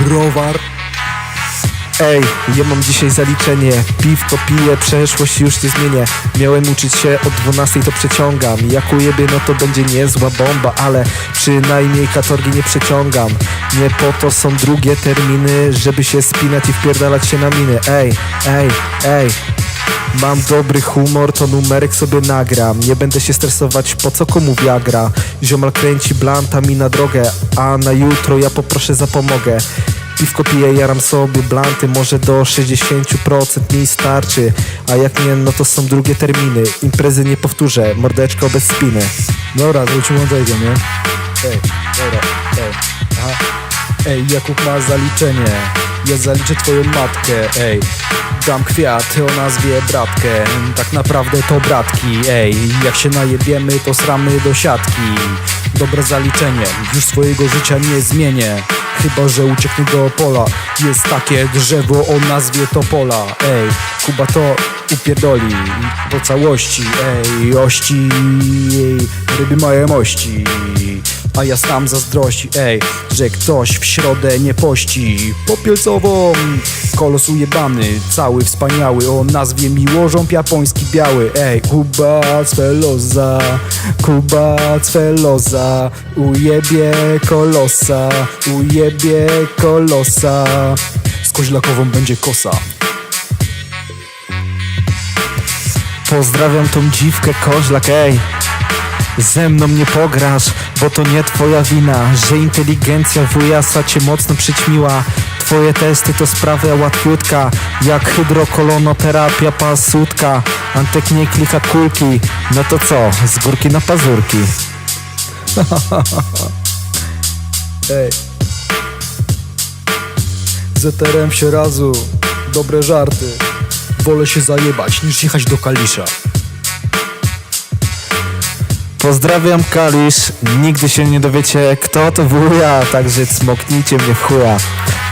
browar. Ej, ja mam dzisiaj zaliczenie. Piwko piję, przeszłość już nie zmienię. Miałem uczyć się od 12 to przeciągam. Jak ujebie no to będzie niezła bomba Ale przynajmniej katorgi nie przeciągam. Nie po to są drugie terminy Żeby się spinać i wpierdalać się na miny. Ej, ej, ej. Mam dobry humor, to numerek sobie nagram. Nie będę się stresować, po co komu wiagra Ziomal kręci blanta mi na drogę A na jutro ja poproszę zapomogę Piwko piję, jaram sobie blanty Może do 60% mi starczy A jak nie, no to są drugie terminy Imprezy nie powtórzę, mordeczko bez spiny Dobra, wrócimy od tego, nie? Ej, dobra, ej, aha. Ej, Jakub ma zaliczenie. Ja zaliczę twoją matkę, ej. Dam kwiaty o nazwie bratkę. Tak naprawdę to bratki, ej. Jak się najebiemy, to sramy do siatki. Dobre zaliczenie, już swojego życia nie zmienię. Chyba, że ucieknę do pola. Jest takie drzewo o nazwie Topola, ej. Kuba to upierdoli po całości, ej. Ości, ryby mają mości. A ja sam zazdrości, ej, że ktoś w środę nie pości. Popielcową, kolos ujebany, cały wspaniały. O nazwie miłożąb japoński biały, ej Kuba Cweloza, Kuba Cweloza Ujebie kolosa, ujebie kolosa. Z koźlakową będzie kosa. Pozdrawiam tą dziwkę koźlak, ej ze mną nie pograsz, bo to nie twoja wina Że inteligencja wujasa cię mocno przyćmiła. Twoje testy to sprawa łatwiutka Jak hydrokolonoterapia pasutka Antek nie klika kulki No to co, z górki na pazurki? Ej. ZRM się razu, dobre żarty. Wolę się zajebać niż jechać do Kalisza Pozdrawiam Kalisz, nigdy się nie dowiecie kto to wuja, także cmoknijcie mnie w chuja.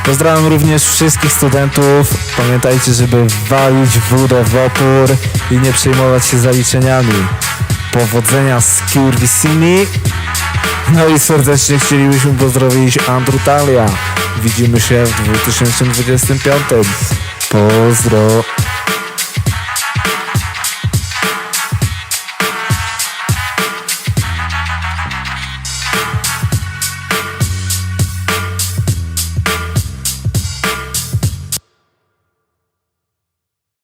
Pozdrawiam również wszystkich studentów, pamiętajcie, żeby walić wódę w opór i nie przejmować się zaliczeniami. Powodzenia z Kurwisini. No i serdecznie chcielibyśmy pozdrowić Andrutalia. Widzimy się w 2025. Pozdro.